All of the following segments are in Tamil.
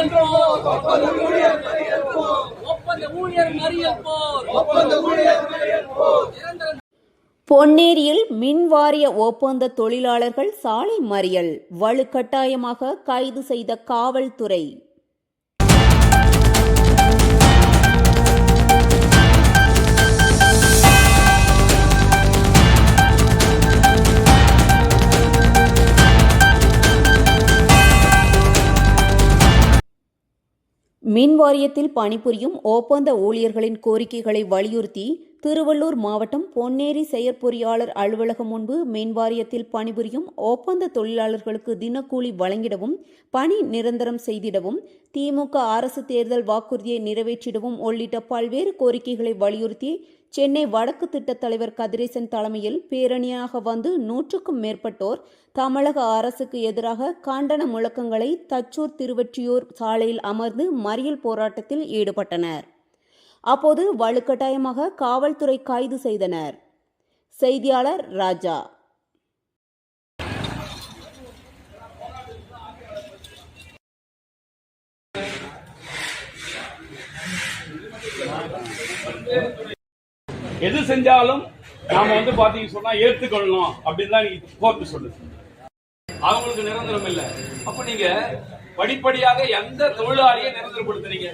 ஒப்பந்த ஊழியர் மறியல் போர் பொன்னேரியில் மின் வாரிய ஒப்பந்த தொழிலாளர்கள் சாலை மறியல் வலுக்கட்டாயமாக கைது செய்த காவல்துறை. மின் வாரியத்தில் பணிபுரியும் ஒப்பந்த ஊழியர்களின் கோரிக்கைகளை வலியுறுத்தி திருவள்ளூர் மாவட்டம் பொன்னேரி செயற்பொறியாளர் அலுவலகம் முன்பு மின்வாரியத்தில் பணிபுரியும் ஒப்பந்த தொழிலாளர்களுக்கு தினக்கூலி வழங்கிடவும் பணி நிரந்தரம் செய்திடவும் திமுக அரசு தேர்தல் வாக்குறுதியை நிறைவேற்றிடவும் உள்ளிட்ட பல்வேறு கோரிக்கைகளை வலியுறுத்தி சென்னை வடக்கு திட்டத் தலைவர் கதிரேசன் தலைமையில் பேரணியாக வந்து நூற்றுக்கும் மேற்பட்டோர் தமிழக அரசுக்கு எதிராக கண்டன முழக்கங்களை தச்சூர் திருவற்றியூர் சாலையில் அமர்ந்து மறியல் போராட்டத்தில் ஈடுபட்டனர். அப்போது வலுக்கட்டாயமாக காவல்துறை கைது செய்தனர். செய்தியாளர் ராஜா. எது செஞ்சாலும் நாம வந்து பாத்தீங்க சொன்னா ஏத்துக்கொள்ளணும் அப்படின்னு தான் கோர்ட்டு சொல்லுது. அவங்களுக்கு நிரந்தரம் இல்ல. அப்ப நீங்க படிப்படியாக எந்த தொழிலாளியை நிரந்தரப்படுத்துறீங்க?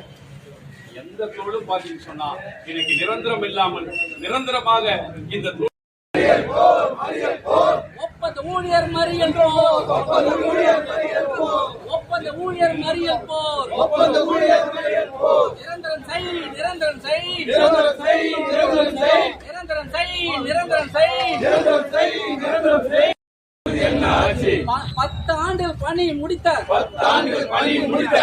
எந்த தொழிலும் பாத்தீங்க சொன்னா இன்னைக்கு நிரந்தரம் இல்லாமல் நிரந்தரமாக இந்த தொழில் ஒப்பந்த ஊழியர் மறியல்றோம் ஒப்பந்த ஊழியர் மறியல் போர். நிரந்தரம் செய் நிரந்தரம் செய். நிரந்தரம் செய் நிரந்தரம் செய். நிரந்தரம் செய் நிரந்தரம் செய் ப- பத்து ஆண்டுகள் பணி முடித்த பத்து ஆண்டுகள் பணி முடித்த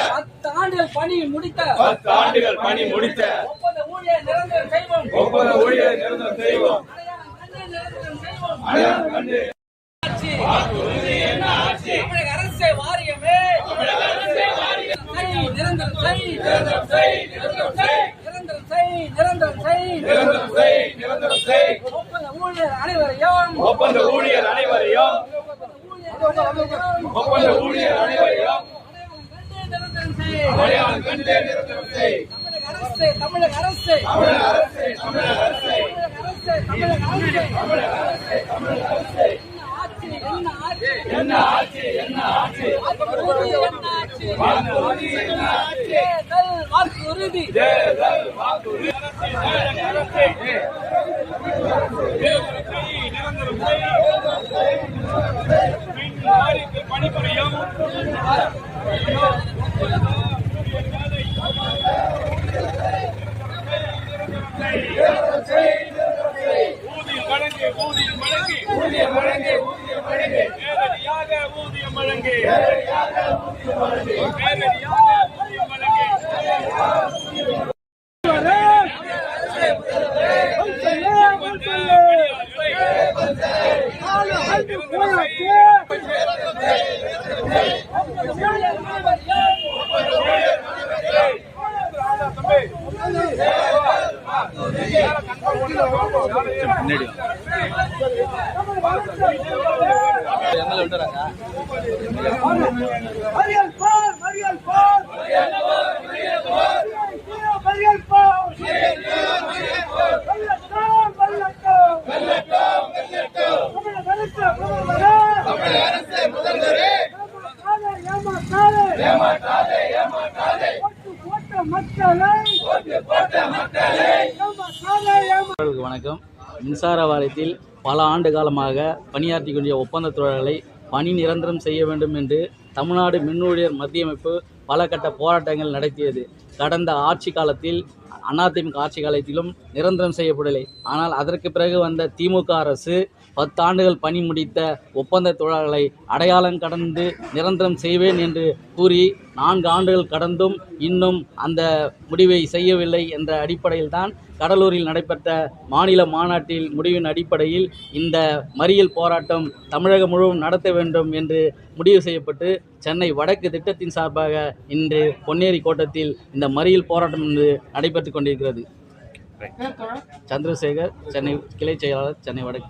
பத்து ஆண்டுகள் பணி முடித்த பத்து ஆண்டுகள் பணி முடித்த ஒப்பந்த ஊழியர் நிரந்தரம் செய்வோம் ஒவ்வொரு ஊழியர் நிரந்தரம் செய்வோம். தமிழக அரசே வாரியமே. செய், நிரந்தரம் செய். நிரந்தரம் செய் நிரந்தரம் செய். நிரந்தரம் செய் நிரந்தரம் செய். நிரந்தரம் செய் நிரந்தரம் செய். ஒப்பந்த ஊழியர் அனைவரையும். ஒப்பந்த ஊழியர் அனைவரையும். ஒப்பந்த ஊழியர் அனைவரையும். அடையாளம் கண்டு நிரந்தரம் செய் தமிழக அரசு தமிழக அரசு தமிழக அரசே. தமிழக அரசே தமிழக அரசு தமிழக அரசு தமிழக அரசு என்ன ஆட்சி என்ன ஆட்சி என்ன ஆட்சி என்ன ஆட்சி வாக்குறுதி என்ன ஆட்சி வாக்குறுதி என்ன ஆட்சி தேர்தல் வாக்குறுதி தேர்தல் வாக்குறுதி தமிழக அரசே தேர்தல் செய், நிரந்தரம் செய். மீண்டும் வாரியத்தில் பணிபுரியும் ஊதியம் வழங்கு ஊதியம் வழங்கு ஊதியம் வழங்கு ஊதியம் வழங்கு நேரடியாக ஊதியம் வழங்கு நேரடியாக ஏமாற்றாதே ஏமாற்றாதே வணக்கம். மின்சார வாரியத்தில் பல ஆண்டு காலமாக பணியாற்றி கொண்டிய ஒப்பந்த தொழிலாளர்களை பணி நிரந்தரம் செய்ய வேண்டும் என்று தமிழ்நாடு மின் ஊழியர் மத்திய அமைப்பு பல கட்ட போராட்டங்கள் நடத்தியது. கடந்த ஆட்சி காலத்தில் அதிமுக ஆட்சி காலத்திலும் நிரந்தரம் செய்யப்படவில்லை. ஆனால் அதற்கு பிறகு வந்த திமுக அரசு பத்தாண்டுகள் பணி முடித்த ஒப்பந்த தொழிலாளர்களை அடையாளம் கடந்து நிரந்தரம் செய்வேன் என்று கூறி நான்கு ஆண்டுகள் கடந்தும் இன்னும் அந்த முடிவை செய்யவில்லை என்ற அடிப்படையில் தான் கடலூரில் நடைபெற்ற மாநில மாநாட்டில் முடிவின் அடிப்படையில் இந்த மறியல் போராட்டம் தமிழகம் முழுவதும் நடத்த வேண்டும் என்று முடிவு செய்யப்பட்டு சென்னை வடக்கு திட்டத்தின் சார்பாக இன்று பொன்னேரி கோட்டத்தில் இந்த மறியல் போராட்டம் இன்று நடைபெற்றுக் கொண்டிருக்கிறது. சந்திரசேகர் சென்னை கிளை செயலாளர் சென்னை வடக்கு.